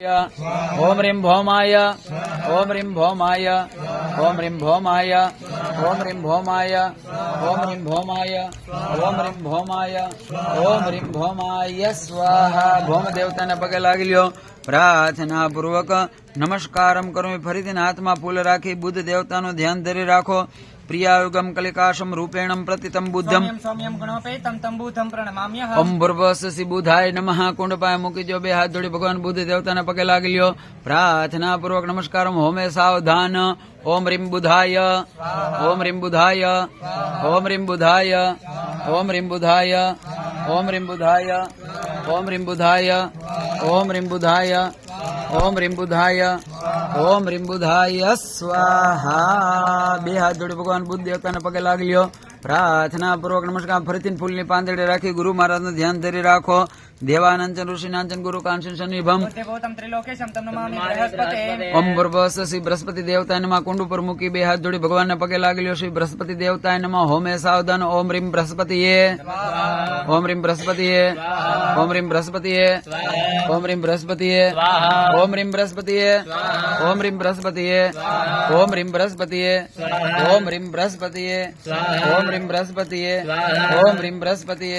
ओम ह्रीं भौमाय ओम ह्रीं भौमाय ओम ह्रीं भौमाय ओम ह्रीं भौमाय ओम ह्रीं भौमाय ओम ह्रीं भौमाय ओम ह्रीं भौमाय स्वाहा ભૌમ દેવતાને પગે લાગી લ્યો પ્રાર્થના પૂર્વક નમસ્કારમ કરું ફરીથી હાથમાં ફૂલ રાખી બુદ્ધ દેવતાનું ધ્યાન ધરી રાખો प्रियायुगम कलिकाशम रूपेण प्रति तम बुद्धम ओम भूर्वसी बुधाय नमः कुंडपाय मुकी जो बे हाथ जोड़ी भगवान बुद्ध देवता ने पगे लाग लियो प्रार्थना पूर्वक नमस्कार होमे सावधान। ओम रिम बुधाय। ओम रिम बुधाय। ओम रिम बुधाय। ओम रिम बुधाय। ओम रिम बुधाय। ओम रिम बुधाय। ओम रिम बुधाय। ओम रिम बुधाय। ઓમ રીમ બુધાય ઓમ રીમ બુધાય ઓમ રીમ બુધાય સ્વાહા બે હાથ જોડી ભગવાન બુદ્ધ દેવતાને પગે લાગી લ્યો પ્રાર્થના પૂર્વક નમસ્કાર ફરીથી ફૂલની પાંદડી રાખી ગુરુ મહારાજનું ધ્યાન ધરી રાખો દેવાનંદન ઋષિનાંચન ગુરુ કાંચન શનિભમ બુદ્ધે ભૂતમ ત્રિલોકેશમ તમ નમામિ બૃહસ્પતે ઓમ ભૂર્ભસ્વ શ્રી બૃહસ્પતિ દેવતાય નમઃ કુંડ ઉપર મૂકી બે હાથ જોડી ભગવાનને પગે લાગી લ્યો શ્રી બૃહસ્પતિ દેવતાય નમઃ હોમે સાવધાન ઓમ રીમ બૃહસ્પતિએ ઓમ રીમ બૃહસ્પતિએ ओम रीम बृहस्पति ओम रीम बृहस्पति ओम रीम बृहस्पति ओम रीम बृहस्पति ओम रीम बृहस्पति ओम रीम बृहस्पति ओम रीम बृहस्पति ओम रीम बृहस्पति